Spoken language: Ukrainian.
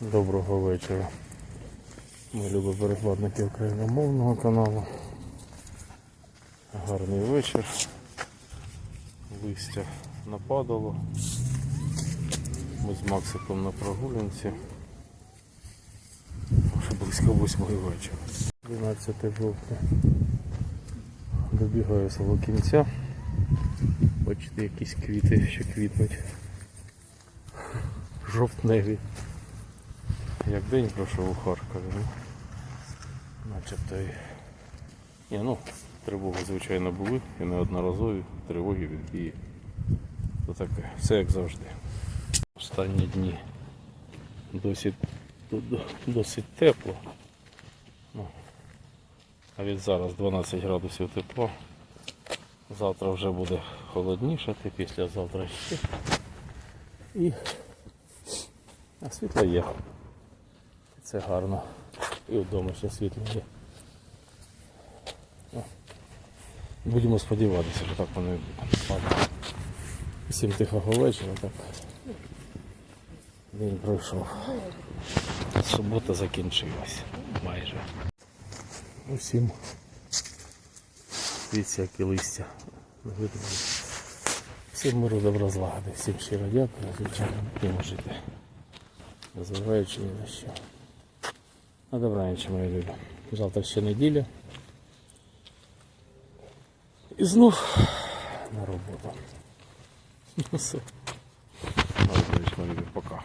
Доброго вечора. Ми любі перекладники україномовного каналу. Гарний вечір. Листя нападало. Ми з Максиком на прогулянці. Вже близько 8 вечора. 12 жовтня. Добігаю свого кінця. Бачите, якісь квіти ще квітнуть. Жовтневі. Як день пройшов у Харкові, ну, начебто і. Ні, ну, тривоги, звичайно, були і неодноразові тривоги відбії. То таке, все як завжди. Останні дні досить, до- до- досить тепло. Ну, а від зараз 12 градусів тепла. Завтра вже буде холодніше, післязавтра ще. І а світло є. Це гарно. І вдома ще світло є. Будемо сподіватися, що так воно. Ладно. Всім тихого вечора. Так. День пройшов. Субота закінчилась. Майже. Усім. Дивіться, які листя. Видно. Всім миру добра злагоди. Всім щиро дякую, звичайно, будемо жити. Незважаючи ні на що. На добраніч, мої любі. Завтра ще неділя. І знов на роботу. Ну все. На добраніч, мої любі. Пока.